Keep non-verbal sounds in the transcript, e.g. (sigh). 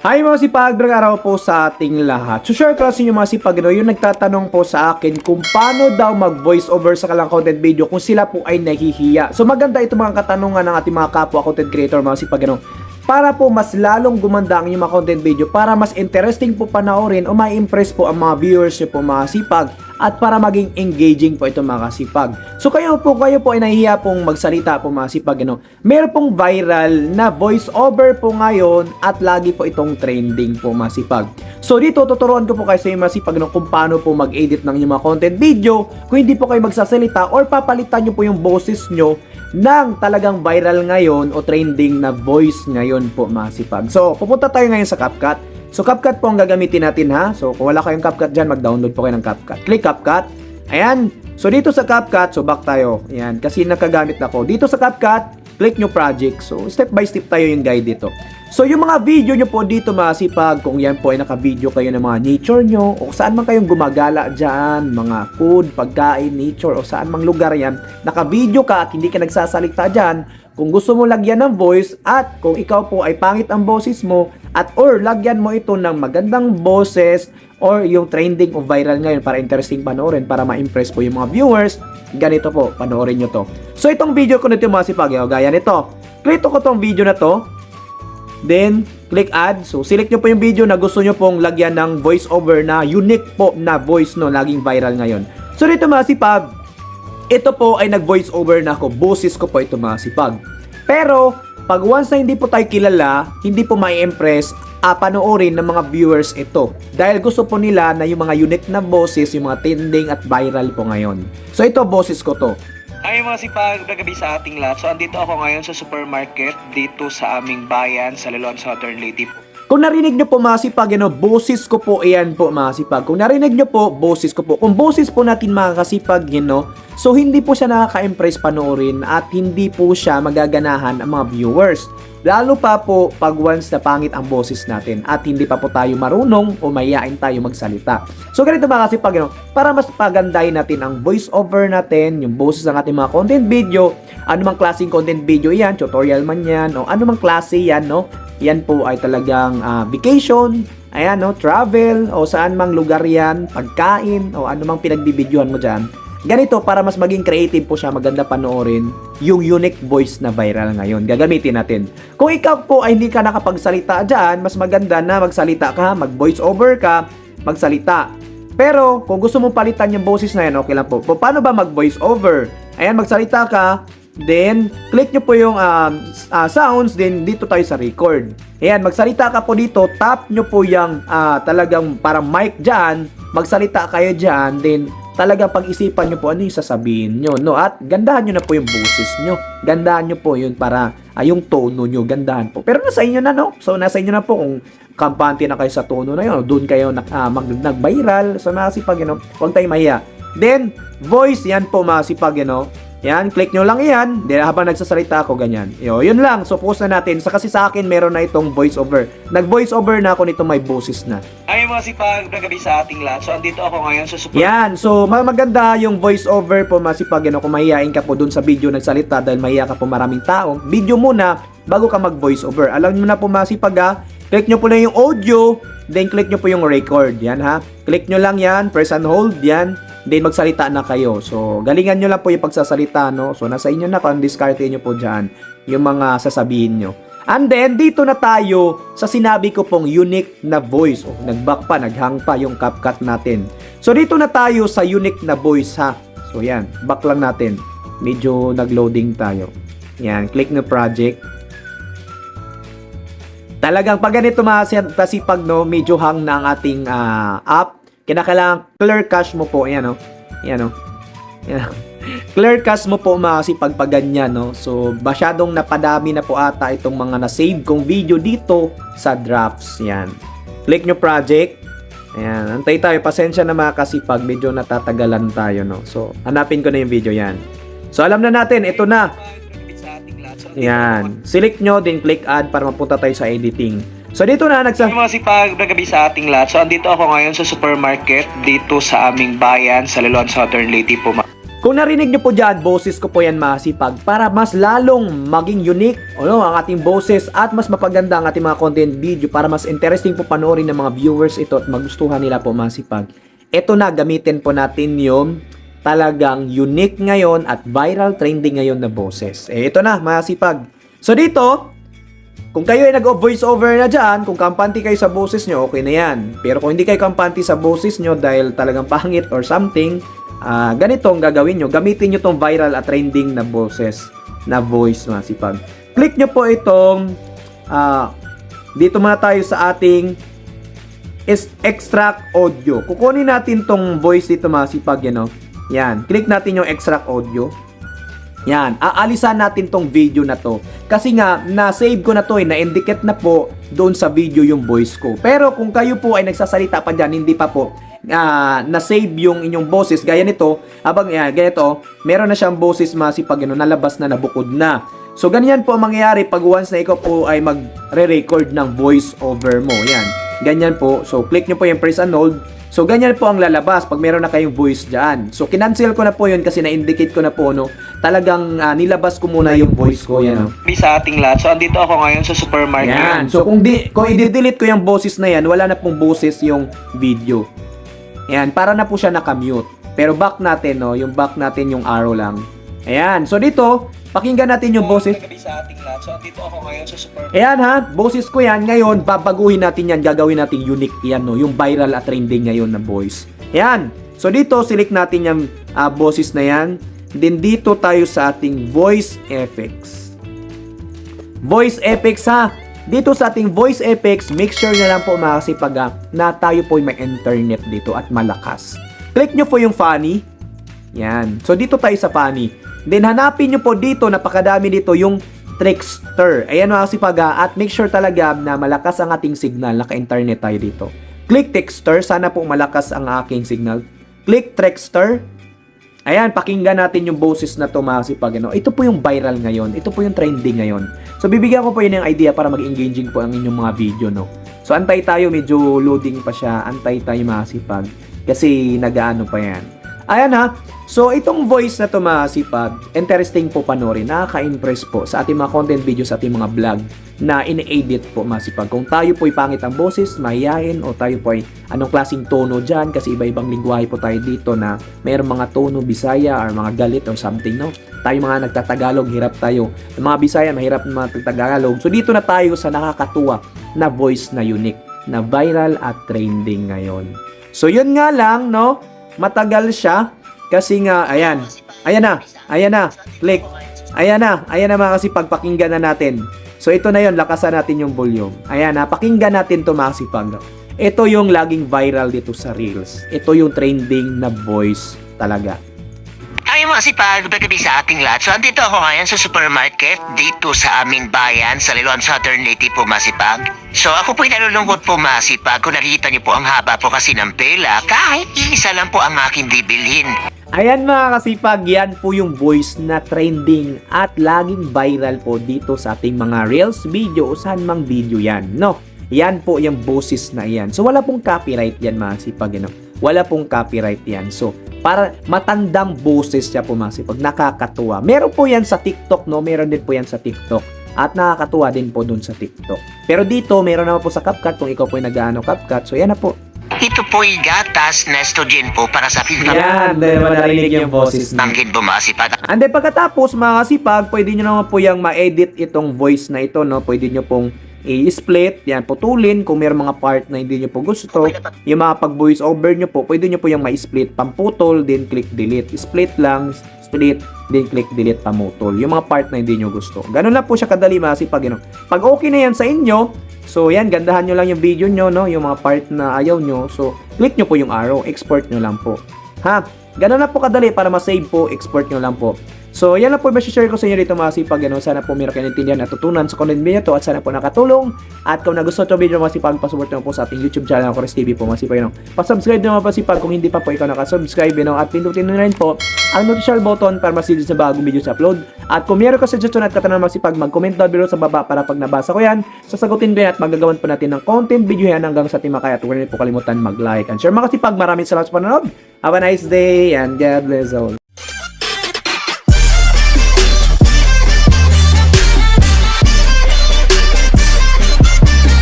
Hi mga sipag, araw po sa ating lahat. So share ko lang sa inyo mga sipag, no, yung nagtatanong po sa akin kung paano daw mag voice over sa kalang content video kung sila po ay nahihiya. So maganda ito mga katanungan ng ating mga kapwa content creator mga sipag, no, para po mas lalong gumanda ang inyong mga content video para mas interesting po panoorin o ma-impress po ang mga viewers nyo po mga sipag at para maging engaging po ito mga kasipag. So kayo po, kayo po ay nahihiya pong magsalita po mga sipag. Ano? Meron pong viral na voice over po ngayon at lagi po itong trending po mga sipag. So dito tuturuan ko po kayo sa inyo mga sipag no, kung paano po mag-edit ng inyong mga content video kung hindi po kayo magsasalita or papalitan nyo po yung boses nyo ng talagang viral ngayon o trending na voice ngayon po mga sipag. So pupunta tayo ngayon sa CapCut. So CapCut po ang gagamitin natin ha. So kung wala kayong CapCut dyan, mag-download po kayo ng CapCut. Click CapCut. Ayan. So dito sa CapCut, so back tayo. Ayan. Kasi nakagamit na ako. Dito sa CapCut, click nyo project. So step by step tayo yung guide dito. So yung mga video nyo po dito mga sipag, kung yan po ay naka-video kayo ng mga nature nyo, o saan man kayong gumagala dyan, mga food, pagkain, nature, o saan mang lugar yan, naka-video ka at hindi ka nagsasalita dyan, kung gusto mo lagyan ng voice at kung ikaw po ay pangit ang boses mo at or lagyan mo ito ng magandang boses or yung trending o viral ngayon para interesting panoorin para ma-impress po yung mga viewers, ganito po, panoorin nyo to. So itong video ko nito mga sipag, oh, gaya nito. Click ko tong video na to. Then, click add. So, select nyo po yung video na gusto nyo pong lagyan ng voice over na unique po na voice no, laging viral ngayon. So, dito mga sipag, ito po ay nag-voice over na ako. Boses ko po ito mga sipag. Pero, pag once na hindi po tayo kilala, hindi po may impress ah, panoorin ng mga viewers ito. Dahil gusto po nila na yung mga unique na boses, yung mga trending at viral po ngayon. So, ito boses ko to. Ay mga sipag, gagabi sa ating lahat. So andito ako ngayon sa supermarket dito sa aming bayan sa Laloan Southern po. Kung narinig nyo po mga sipag, ano, boses ko po iyan po mga sipag. Kung narinig nyo po, boses ko po. Kung boses po natin mga kasipag, you know, so hindi po siya nakaka-impress panoorin at hindi po siya magaganahan ang mga viewers. Lalo pa po pag once na pangit ang boses natin at hindi pa po tayo marunong o mayayain tayo magsalita. So ganito mga kasipag, you know, para mas pagandahin natin ang voice over natin, yung boses ng ating mga content video, ano mang klaseng content video yan, tutorial man yan, o ano mang klase yan, no? Yan po ay talagang ah, vacation, ayan no, travel, o saan mang lugar yan, pagkain, o ano mang pinagbibidyohan mo dyan. Ganito, para mas maging creative po siya, maganda panoorin, yung unique voice na viral ngayon. Gagamitin natin. Kung ikaw po ay hindi ka nakapagsalita dyan, mas maganda na magsalita ka, mag-voice over ka, magsalita. Pero, kung gusto mo palitan yung boses na yan, okay lang. Po, Paano ba mag-voice over? Ayan, magsalita ka, Then, click nyo po yung um, uh, sounds, then dito tayo sa record. Ayan, magsalita ka po dito, tap nyo po yung ah, talagang parang mic dyan, magsalita kayo dyan, then talagang pag-isipan nyo po ano yung sasabihin nyo, no? At gandahan nyo na po yung boses nyo. Gandahan nyo po yun para ah, yung tono nyo, gandahan po. Pero nasa inyo na, no? So, nasa inyo na po kung kampante na kayo sa tono na yun, doon kayo nag, ah, mag, nag-viral, so nasipag, you know, huwag tayong mahiya. Then, voice, yan po masipag, you know, yan, click nyo lang yan. Then, habang nagsasalita ako, ganyan. Yo, yun lang. So, post na natin. Sa kasi sa akin, meron na itong voice over. Nag-voice over na ako nito may boses na. Ay mga sipag, gagabi sa ating lahat. So andito ako ngayon sa supermarket. Yan. So, ma- maganda yung voice over po masipag. Ano, kung mahihain ka po dun sa video nagsalita dahil mahiya ka po maraming tao. Video muna bago ka mag-voice over. Alam nyo na po masipag ha. Click nyo po na yung audio. Then, click nyo po yung record. Yan ha. Click nyo lang yan. Press and hold. Yan. Then, magsalita na kayo. So, galingan nyo lang po yung pagsasalita, no? So, nasa inyo na kung diskarte nyo po dyan yung mga sasabihin nyo. And then, dito na tayo sa sinabi ko pong unique na voice. Oh, nag-back pa, naghang pa yung CapCut natin. So, dito na tayo sa unique na voice, ha? So, yan. Back lang natin. Medyo nag-loading tayo. Yan. Click na project. Talagang pag ganito mga si- kasipag, no, medyo hang na ang ating ah, app. Kinakailangan clear cache mo po. Yan, no? Yan, no? Yan. (laughs) Clear cache mo po mga kasipag pag ganyan, no? So, masyadong napadami na po ata itong mga na-save kong video dito sa drafts. Yan. Click nyo project. Ayan. Antay tayo. Pasensya na mga kasipag. Medyo natatagalan tayo, no? So, hanapin ko na yung video yan. So, alam na natin. Ito na. Yan. Select nyo, then click add para mapunta tayo sa editing. So, dito na. Nagsa mga sipag, gagabi sa ating lahat. So andito ako ngayon sa supermarket dito sa aming bayan sa Laloan Southern Leyte po. Kung narinig niyo po dyan, boses ko po yan masipag para mas lalong maging unique ano, ang ating boses at mas mapaganda ang ating mga content video para mas interesting po panoorin ng mga viewers ito at magustuhan nila po masipag. Ito na, gamitin po natin yung talagang unique ngayon at viral trending ngayon na boses. Eh, ito na, masipag. So dito, kung kayo ay nag-voice over na dyan, kung kampante kayo sa boses nyo, okay na yan. Pero kung hindi kayo kampante sa boses nyo dahil talagang pangit or something, ah ganito ang gagawin nyo. Gamitin nyo tong viral at trending na boses, na voice masipag. Click nyo po itong, ah dito muna tayo sa ating is extract audio. Kukunin natin tong voice dito masipag, yan o. Yan. Click natin yung extract audio. Yan, aalisan natin tong video na to. Kasi nga, na-save ko na to eh, na-indicate na po doon sa video yung voice ko. Pero kung kayo po ay nagsasalita pa dyan, hindi pa po ah, na-save yung inyong boses, gaya nito, habang yan, ganito, meron na siyang boses masipag, ano, nalabas na, nabukod na. So, ganyan po ang mangyayari pag once na ikaw po ay magre-record ng voice over mo. Yan, ganyan po. So, click nyo po yung press and hold. So, ganyan po ang lalabas pag meron na kayong voice dyan. So, kinancel ko na po yun kasi na-indicate ko na po, no, talagang ah, nilabas ko muna yung voice ko, yan, no. sa ating lahat. So, andito ako ngayon sa supermarket. Yan. So, kung, di, kung i-delete ko yung boses na yan, wala na pong boses yung video. Yan, para na po siya nakamute. Pero back natin, no, yung back natin yung arrow lang. Ayan. So, dito, pakinggan natin yung boses. Sa ating lahat. So, andito ako ngayon sa supermarket. Ayan ha, boses ko yan. Ngayon, babaguhin natin yan. Gagawin natin unique yan, no? Yung viral at trending ngayon na voice. Ayan. So, dito, select natin yung ah, boses na yan. Then, dito tayo sa ating voice effects. Voice effects ha. Dito sa ating voice effects, make sure na lang po mga kasipag na tayo po may internet dito at malakas. Click nyo po yung funny. Yan. So, dito tayo sa funny. Then, hanapin nyo po dito, napakadami dito, yung Trickster. Ayan mga kasipag ah, at make sure talaga na malakas ang ating signal, naka-internet tayo dito. Click Trickster, sana po malakas ang aking signal. Click Trickster. Ayan, pakinggan natin yung boses na to mga kasipag. Ano? Ito po yung viral ngayon. Ito po yung trending ngayon. So, bibigyan ko po yun ng idea para maging engaging po ang inyong mga video, no? So, antay tayo. Medyo loading pa siya. Antay tayo mga kasipag. Kasi nagaano pa yan. Ayan ha. So, itong voice na to mga kasipag, interesting po panoorin. Nakaka-impress po sa ating mga content video, sa ating mga vlog na ine-edit po masipag. Kung tayo po'y pangit ang boses, mahihayin, o tayo po'y anong klaseng tono dyan, kasi iba-ibang lingwahe po tayo dito na mayroong mga tono Bisaya or mga galit or something, no? Tayo mga nagtatagalog, hirap tayo. Mga Bisaya, mahirap na mga Tagalog. So dito na tayo sa nakakatuwa na voice na unique, na viral at trending ngayon. So yun nga lang, no? Matagal siya kasi nga, ayan. Ayan na. Ayan na. Click. Ayan na. Ayan na mga kasi pagpakinggan na natin. So ito na yon lakasan natin yung volume. Ayan na, pakinggan natin to mga kasipag. Ito yung laging viral dito sa Reels. Ito yung trending na voice talaga. Ay mga sipag, gabi sa ating lahat. So, andito ako ngayon sa supermarket dito sa aming bayan sa Liloan Southern Leyte po masipag. So, ako po'y nalulungkot po masipag kung nakikita niyo po ang haba po kasi ng pela kahit isa lang po ang aking bibilhin. Ayan mga kasipag, yan po yung voice na trending at laging viral po dito sa ating mga Reels video o saan mang video yan, no? Yan po yung boses na yan. So wala pong copyright yan mga kasipag, ano? Wala pong copyright yan. So, para matandang boses siya po mga kasipag, nakakatuwa. Meron po yan sa TikTok, no? Meron din po yan sa TikTok. At nakakatuwa din po dun sa TikTok. Pero dito, meron naman po sa CapCut kung ikaw po yung nag-ano CapCut. So, yan na po. Ito po'y gatas na estrogen po para sa Yan, dahil narinig yung boses niya. Tangkid po masipag. And then pagkatapos mga kasipag, pwede nyo naman po yung ma-edit itong voice na ito, no? Pwede nyo pong i-split, yan, putulin kung may mga part na hindi nyo po gusto. Yung mga pag-voice over nyo po, pwede nyo po yung ma-split, pamputol, then click delete. Split lang, split, then click delete, pamutol. Yung mga part na hindi nyo gusto. Ganun lang po siya kadali you know? Pag okay na yan sa inyo, so yan, gandahan nyo lang yung video nyo, no? Yung mga part na ayaw nyo. So, click nyo po yung arrow, export nyo lang po. Ha? Ganun na po kadali para ma-save po, export nyo lang po. So, yan lang po yung share ko sa inyo dito mga sipag. Ano, sana po meron kayo naintindihan at tutunan sa content video to at sana po nakatulong. At kung nagustuhan ito video mga sipag, pasupport naman po sa ating YouTube channel, Chris TV po mga sipag. Ano. Pasubscribe naman po sipag kung hindi pa po ikaw nakasubscribe. Ano, at pindutin na rin po ang notification button para masilid sa bagong video sa upload. At kung meron ka suggestion at katanungan mga sipag, mag-comment down below sa baba para pag nabasa ko yan, sasagutin ko yan at magagawan po natin ng content video yan hanggang sa timakaya. At huwag po kalimutan mag-like and share mga sipag. Maraming salamat sa panonood. Have a nice day and God bless all.